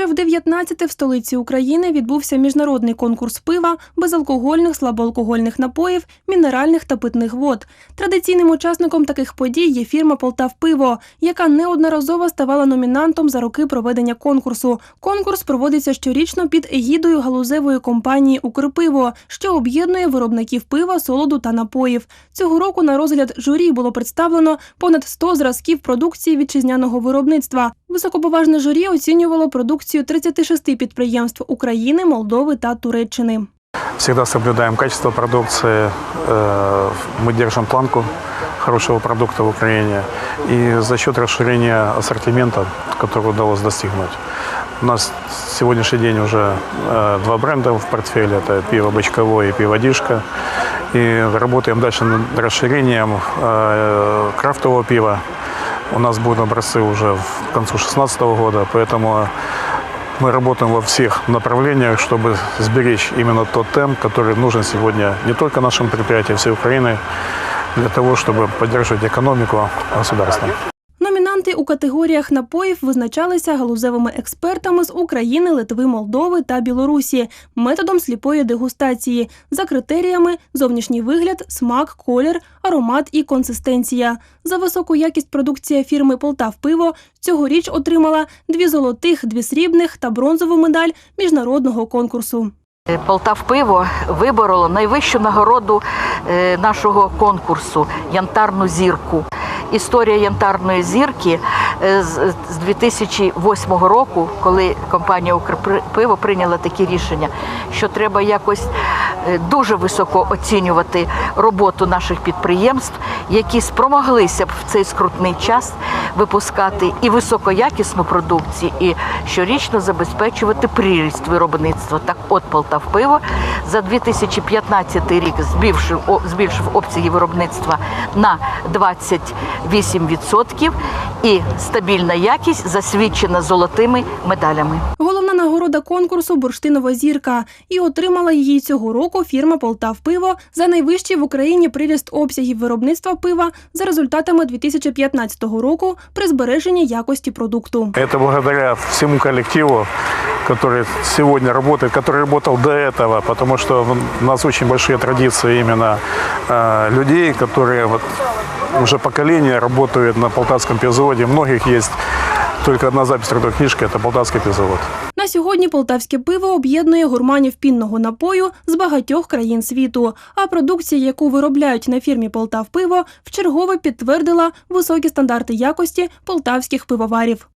Вже в 19-те в столиці України відбувся міжнародний конкурс пива, безалкогольних, слабоалкогольних напоїв, мінеральних та питних вод. Традиційним учасником таких подій є фірма Полтав Пиво, яка неодноразово ставала номінантом за роки проведення конкурсу. Конкурс проводиться щорічно під егідою галузевої компанії Укрпиво, що об'єднує виробників пива, солоду та напоїв. Цього року на розгляд журі було представлено понад 100 зразків продукції вітчизняного виробництва. Високоповажне журі оцінювало продукцію 36 підприємств України, Молдови та Туреччини. Всегда соблюдаем качество продукции, э, мы держим планку хорошего продукта в Украине. И за счет расширения ассортимента, который удалось достигнуть. У нас сегодняшний день уже э, два бренда в портфеле. Это пиво «Бочковое» и пиво «Дишка». И работаем дальше над расширением э, крафтового пива. У нас будут образцы уже в концу 2016 года, поэтому мы работаем во всех направлениях, чтобы сберечь именно тот темп, который нужен сегодня не только нашим предприятиям, всей Украины, для того, чтобы поддерживать экономику государства. Номінанти у категоріях напоїв визначалися галузевими експертами з України, Литви, Молдови та Білорусі методом сліпої дегустації за критеріями зовнішній вигляд, смак, колір, аромат і консистенція. За високу якість продукція фірми Полтав Пиво цьогоріч отримала дві золотих, дві срібних та бронзову медаль міжнародного конкурсу. Полтав пиво вибороло найвищу нагороду е, нашого конкурсу Янтарну зірку. Історія янтарної зірки е, з з 2008 року, коли компанія Укрпиво прийняла такі рішення, що треба якось дуже високо оцінювати роботу наших підприємств, які спромоглися б в цей скрутний час випускати і високоякісну продукцію, і щорічно забезпечувати приріст виробництва. Так, от Полтав пиво за 2015 рік збільшив збільшив обсяги виробництва на 28% і стабільна якість засвідчена золотими медалями Головна нагорода конкурсу бурштинова зірка. І отримала її цього року фірма Полтав Пиво за найвищий в Україні приріст обсягів виробництва пива за результатами 2015 року при збереженні якості продукту. Это благодаря всему коллективу, который сегодня работает, который работал до этого, потому что у нас очень большие традиции именно э, людей, которые вот уже поколение работают на Полтавском пивзаводе. У многих есть только одна запись трудовой книжки – это Полтавский пивзавод. На сьогодні полтавське пиво об'єднує гурманів пінного напою з багатьох країн світу. А продукція, яку виробляють на фірмі Полтав Пиво, вчергове підтвердила високі стандарти якості полтавських пивоварів.